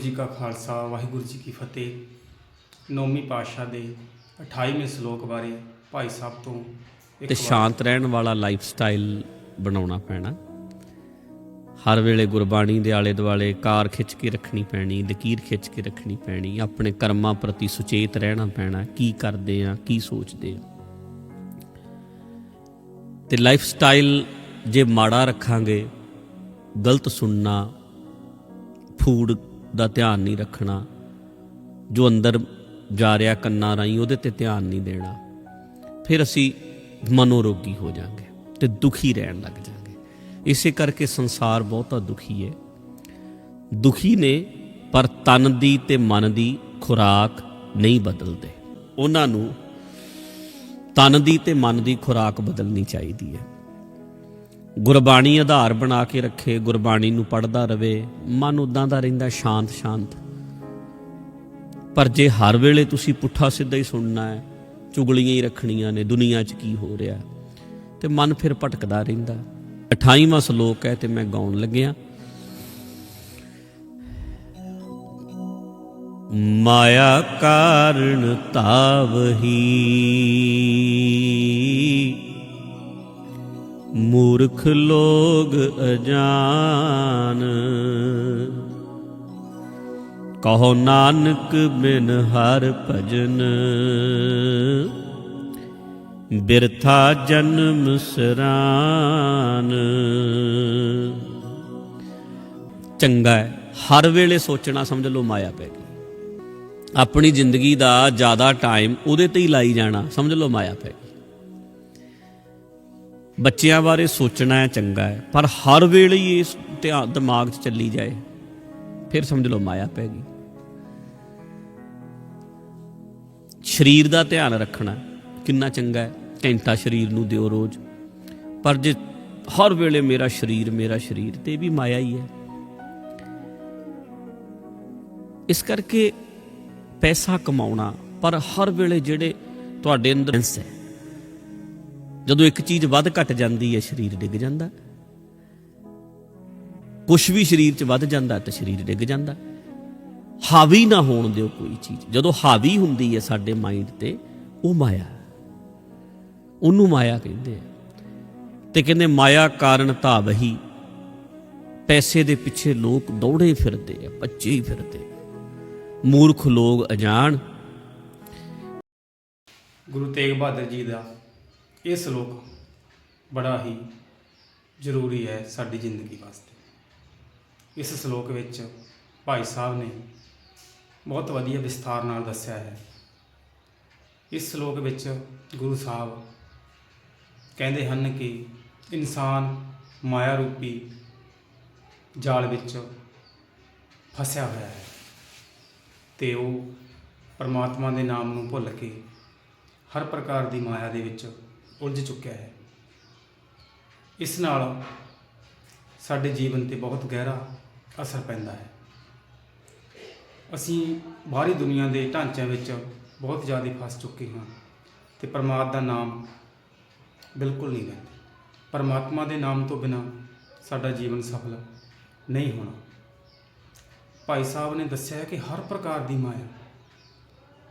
ਜੀ ਕਾ ਖਾਲਸਾ ਵਾਹਿਗੁਰੂ ਜੀ ਕੀ ਫਤਿਹ। ਨੌਵੀਂ ਪਾਤਸ਼ਾਹ ਦੇ 28ਵੇਂ ਸ਼ਲੋਕ ਬਾਰੇ ਭਾਈ ਸਾਹਿਬ ਤੋਂ ਇੱਕ ਤੇ ਸ਼ਾਂਤ ਰਹਿਣ ਵਾਲਾ ਲਾਈਫ ਸਟਾਈਲ ਬਣਾਉਣਾ ਪੈਣਾ। ਹਰ ਵੇਲੇ ਗੁਰਬਾਣੀ ਦੇ ਆਲੇ ਦੁਆਲੇ ਕਾਰ ਖਿੱਚ ਕੇ ਰੱਖਣੀ ਪੈਣੀ ਲਕੀਰ ਖਿੱਚ ਕੇ ਰੱਖਣੀ ਪੈਣੀ ਆਪਣੇ ਕਰਮਾਂ ਪ੍ਰਤੀ ਸੁਚੇਤ ਰਹਿਣਾ ਪੈਣਾ ਕੀ ਕਰਦੇ ਆ ਕੀ ਸੋਚਦੇ ਆ। ਤੇ ਲਾਈਫ ਸਟਾਈਲ ਜੇ ਮਾੜਾ ਰੱਖਾਂਗੇ ਗਲਤ ਸੁਣਨਾ ਫੂਡ ਦਾ ਧਿਆਨ ਨਹੀਂ ਰੱਖਣਾ, ਜੋ ਅੰਦਰ ਜਾ ਰਿਹਾ ਕੰਨਾਂ ਰਾਹੀਂ ਉਹਦੇ ਤੇ ਧਿਆਨ ਨਹੀਂ ਦੇਣਾ, ਫਿਰ ਅਸੀਂ ਮਨੋਰੋਗੀ ਹੋ ਜਾਾਂਗੇ ਤੇ ਦੁਖੀ ਰਹਿਣ ਲੱਗ ਜਾਾਂਗੇ। ਇਸੇ ਕਰਕੇ ਸੰਸਾਰ ਬਹੁਤਾ ਦੁਖੀ ਹੈ ਦੁਖੀ ਨੇ ਪਰ ਤਨ ਦੀ ਤੇ ਮਨ ਦੀ ਖੁਰਾਕ ਨਹੀਂ ਬਦਲਦੇ। ਉਹਨਾਂ ਨੂੰ ਤਨ ਦੀ ਤੇ ਮਨ ਦੀ ਖੁਰਾਕ ਬਦਲਣੀ ਚਾਹੀਦੀ ਹੈ ਗੁਰਬਾਣੀ ਆਧਾਰ ਬਣਾ ਕੇ ਰੱਖੇ, ਗੁਰਬਾਣੀ ਨੂੰ ਪੜਦਾ ਰਵੇ, ਮਨ ਉਦਾਂ ਦਾ ਰਹਿੰਦਾ ਸ਼ਾਂਤ ਸ਼ਾਂਤ। ਪਰ ਜੇ ਹਰ ਵੇਲੇ ਤੁਸੀਂ ਪੁੱਠਾ ਸਿੱਧਾ ਹੀ ਸੁਣਨਾ ਹੈ, ਚੁਗਲੀਆਂ ਹੀ ਰੱਖਣੀਆਂ ਨੇ, ਦੁਨੀਆ 'ਚ ਕੀ ਹੋ ਰਿਹਾ ਤੇ ਮਨ ਫਿਰ ਭਟਕਦਾ ਰਹਿੰਦਾ। 28ਵਾਂ ਸ਼ਲੋਕ ਹੈ ਤੇ ਮੈਂ ਗਾਉਣ ਲੱਗਿਆ। ਮਾਇਆ ਕਾਰਣ ਤਾਵਹੀ ਮੂਰਖ ਲੋਗ ਅਜਾਨ। ਕਹੋ ਨਾਨਕ ਬਿਨ ਹਰ ਭਜਨ। ਬਿਰਥਾ ਜਨਮ ਸਰਾਨ। ਚੰਗਾ ਹੈ, ਹਰ ਵੇਲੇ ਸੋਚਣਾ ਸਮਝ ਲਓ ਮਾਇਆ ਪੈ ਗਈ। ਆਪਣੀ ਜ਼ਿੰਦਗੀ ਦਾ ਜ਼ਿਆਦਾ ਟਾਈਮ ਉਹਦੇ ਤੇ ਹੀ ਲਾਈ ਜਾਣਾ, ਸਮਝ ਲਓ ਮਾਇਆ ਪੈ ਗਈ। ਬੱਚਿਆਂ ਬਾਰੇ ਸੋਚਣਾ ਹੈ, ਚੰਗਾ ਹੈ, ਪਰ ਹਰ ਵੇਲੇ ਹੀ ਇਸ ਧਿਆਨ ਦਿਮਾਗ 'ਚ ਚੱਲੀ ਜਾਏ, ਫਿਰ ਸਮਝ ਲਓ ਮਾਇਆ ਪੈ ਗਈ। ਸਰੀਰ ਦਾ ਧਿਆਨ ਰੱਖਣਾ ਕਿੰਨਾ ਚੰਗਾ ਹੈ, ਘੰਟਾ ਸਰੀਰ ਨੂੰ ਦਿਓ ਰੋਜ਼, ਪਰ ਜੇ ਹਰ ਵੇਲੇ ਮੇਰਾ ਸਰੀਰ ਮੇਰਾ ਸਰੀਰ ਤੇ ਇਹ ਵੀ ਮਾਇਆ ਹੀ ਹੈ। ਇਸ ਕਰਕੇ ਪੈਸਾ ਕਮਾਉਣਾ, ਪਰ ਹਰ ਵੇਲੇ ਜਿਹੜੇ ਤੁਹਾਡੇ ਅੰਦਰ ਹੈ ਜਦੋਂ ਇੱਕ ਚੀਜ਼ ਵੱਧ ਘਟ ਜਾਂਦੀ ਹੈ, ਸਰੀਰ ਡਿੱਗ ਜਾਂਦਾ। ਕੁਝ ਵੀ ਸਰੀਰ 'ਚ ਵੱਧ ਜਾਂਦਾ ਤਾਂ ਸਰੀਰ ਡਿੱਗ ਜਾਂਦਾ। ਹਾਵੀ ਨਾ ਹੋਣ ਦਿਓ ਕੋਈ ਚੀਜ਼। ਜਦੋਂ ਹਾਵੀ ਹੁੰਦੀ ਹੈ ਸਾਡੇ ਮਾਈਂਡ ਤੇ, ਉਹ ਮਾਇਆ। ਉਹਨੂੰ ਮਾਇਆ ਕਹਿੰਦੇ ਆ। ਤੇ ਕਹਿੰਦੇ ਮਾਇਆ ਕਾਰਨ ਧਾਵਹੀ ਪੈਸੇ ਦੇ ਪਿੱਛੇ ਲੋਕ ਦੌੜੇ ਫਿਰਦੇ ਆ, ਭੱਜੇ ਹੀ ਫਿਰਦੇ ਮੂਰਖ ਲੋਕ ਅਜਾਣ ਗੁਰੂ ਤੇਗ ਬਹਾਦਰ ਜੀ ਦਾ ਇਹ ਸ਼ਲੋਕ ਬੜਾ ਹੀ ਜ਼ਰੂਰੀ ਹੈ ਸਾਡੀ ਜ਼ਿੰਦਗੀ ਵਾਸਤੇ। ਇਸ ਸ਼ਲੋਕ ਵਿੱਚ ਭਾਈ ਸਾਹਿਬ ਨੇ ਬਹੁਤ ਵਧੀਆ ਵਿਸਥਾਰ ਨਾਲ ਦੱਸਿਆ ਹੈ। ਇਸ ਸ਼ਲੋਕ ਵਿੱਚ ਗੁਰੂ ਸਾਹਿਬ ਕਹਿੰਦੇ ਹਨ ਕਿ ਇਨਸਾਨ ਮਾਇਆ ਰੂਪੀ ਜਾਲ ਵਿੱਚ ਫਸਿਆ ਹੋਇਆ ਹੈ ਤੇ ਉਹ ਪਰਮਾਤਮਾ ਦੇ ਨਾਮ ਨੂੰ ਭੁੱਲ ਕੇ ਹਰ ਪ੍ਰਕਾਰ ਦੀ ਮਾਇਆ ਦੇ ਵਿੱਚ ਉਲਝ ਚੁੱਕਿਆ ਹੈ। ਇਸ ਨਾਲ ਸਾਡੇ ਜੀਵਨ ਤੇ ਬਹੁਤ ਗਹਿਰਾ ਅਸਰ ਪੈਂਦਾ ਹੈ। ਅਸੀਂ ਬਾਹਰੀ ਦੁਨੀਆ ਦੇ ਢਾਂਚਿਆਂ ਵਿੱਚ ਬਹੁਤ ਜ਼ਿਆਦਾ ਫਸ ਚੁੱਕੇ ਹਾਂ ਤੇ ਪਰਮਾਤਮਾ ਦਾ ਨਾਮ ਬਿਲਕੁਲ ਨਹੀਂ ਲੈਂਦੇ। ਪਰਮਾਤਮਾ ਦੇ ਨਾਮ ਤੋਂ ਬਿਨਾ ਸਾਡਾ ਜੀਵਨ ਸਫਲ ਨਹੀਂ ਹੋਣਾ। ਭਾਈ ਸਾਹਿਬ ਨੇ ਦੱਸਿਆ ਹੈ ਕਿ ਹਰ ਪ੍ਰਕਾਰ ਦੀ ਮਾਇਆ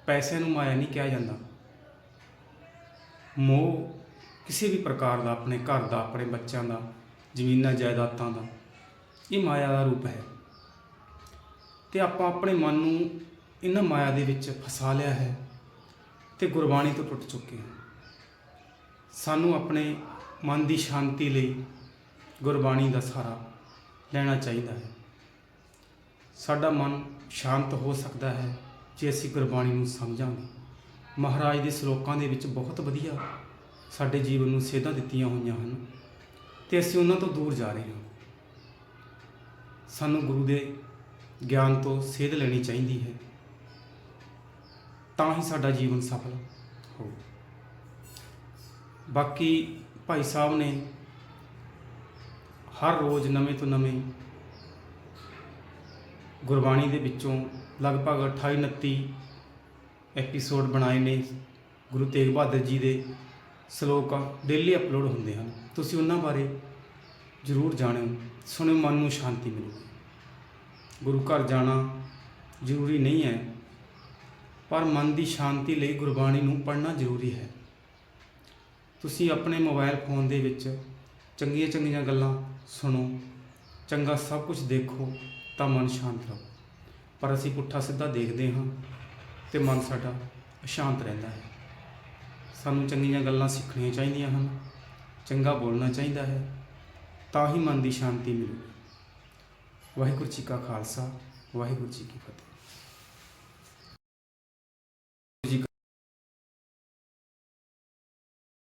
ਪੈਸੇ ਨੂੰ ਮਾਇਆ ਨਹੀਂ ਕਿਹਾ ਜਾਂਦਾ। ਮੋਹ ਕਿਸੇ ਵੀ ਪ੍ਰਕਾਰ ਦਾ, ਆਪਣੇ ਘਰ ਦਾ, ਆਪਣੇ ਬੱਚਿਆਂ ਦਾ, ਜ਼ਮੀਨਾਂ, ਜਾਇਦਾਦਾਂ ਦਾ, ਇਹ ਮਾਇਆ ਦਾ ਰੂਪ ਹੈ। ਤੇ ਆਪਾਂ ਆਪਣੇ ਮਨ ਨੂੰ ਇਹਨਾਂ ਮਾਇਆ ਦੇ ਵਿੱਚ ਫਸਾ ਲਿਆ ਹੈ ਤੇ ਗੁਰਬਾਣੀ ਤੋਂ ਟੁੱਟ ਚੁੱਕੇ ਹਾਂ। ਸਾਨੂੰ ਆਪਣੇ ਮਨ ਦੀ ਸ਼ਾਂਤੀ ਲਈ ਗੁਰਬਾਣੀ ਦਾ ਸਹਾਰਾ ਲੈਣਾ ਚਾਹੀਦਾ ਹੈ। ਸਾਡਾ ਮਨ ਸ਼ਾਂਤ ਹੋ ਸਕਦਾ ਹੈ ਜੇ ਅਸੀਂ ਗੁਰਬਾਣੀ ਨੂੰ ਸਮਝਾਂਗੇ। ਮਹਾਰਾਜ ਦੇ ਸ਼ਲੋਕਾਂ ਦੇ ਵਿੱਚ ਬਹੁਤ ਵਧੀਆ ਸਾਡੇ ਜੀਵਨ ਨੂੰ ਸੇਧਾਂ ਦਿੱਤੀਆਂ ਹੋਈਆਂ ਹਨ ਤੇ ਅਸੀਂ ਉਹਨਾਂ ਤੋਂ ਦੂਰ ਜਾ ਰਹੇ ਹਾਂ। ਸਾਨੂੰ ਗੁਰੂ ਦੇ ਗਿਆਨ ਤੋਂ ਸੇਧ ਲੈਣੀ ਚਾਹੀਦੀ ਹੈ। ਤਾਂ ਹੀ ਸਾਡਾ ਜੀਵਨ ਸਫਲ ਹੋਊ। ਬਾਕੀ ਭਾਈ ਸਾਹਿਬ ਨੇ ਹਰ ਰੋਜ਼ ਨਵੇਂ ਤੋਂ ਨਵੇਂ ਗੁਰਬਾਣੀ ਦੇ ਵਿੱਚੋਂ ਲਗਭਗ 28 29 ਐਪੀਸੋਡ ਬਣਾਏ ਨੇ ਗੁਰੂ ਤੇਗ ਬਹਾਦਰ ਜੀ ਦੇ। ਸ਼ਲੋਕ ਡੇਲੀ ਅਪਲੋਡ ਹੁੰਦੇ ਹਨ। ਤੁਸੀਂ ਉਹਨਾਂ ਬਾਰੇ ਜ਼ਰੂਰ ਜਾਣਿਓ, ਸੁਣਿਓ, ਮਨ ਨੂੰ ਸ਼ਾਂਤੀ ਮਿਲੂਗੀ ਗੁਰੂ ਘਰ ਜਾਣਾ ਜ਼ਰੂਰੀ ਨਹੀਂ ਹੈ, ਪਰ ਮਨ ਦੀ ਸ਼ਾਂਤੀ ਲਈ ਗੁਰਬਾਣੀ ਨੂੰ ਪੜ੍ਹਨਾ ਜ਼ਰੂਰੀ ਹੈ। ਤੁਸੀਂ ਆਪਣੇ ਮੋਬਾਈਲ ਫੋਨ ਦੇ ਵਿੱਚ ਚੰਗੀਆਂ ਚੰਗੀਆਂ ਗੱਲਾਂ ਸੁਣੋ, ਚੰਗਾ ਸਭ ਕੁਝ ਦੇਖੋ, ਤਾਂ ਮਨ ਸ਼ਾਂਤ ਰਹੋ। ਪਰ ਅਸੀਂ ਪੁੱਠਾ ਸਿੱਧਾ ਦੇਖਦੇ ਹਾਂ ਤੇ ਮਨ ਸਾਡਾ ਅਸ਼ਾਂਤ ਰਹਿੰਦਾ ਹੈ। ਸਾਨੂੰ ਚੰਗੀਆਂ ਗੱਲਾਂ ਸਿੱਖਣੀਆਂ ਚਾਹੀਦੀਆਂ ਹਨ, ਚੰਗਾ ਬੋਲਣਾ ਚਾਹੀਦਾ ਹੈ, ਤਾਂ ਹੀ ਮਨ ਦੀ ਸ਼ਾਂਤੀ ਮਿਲੇਗੀ। ਵਾਹਿਗੁਰੂ ਜੀ ਕਾ ਖਾਲਸਾ, ਵਾਹਿਗੁਰੂ ਜੀ ਕੀ ਫਤਿਹ।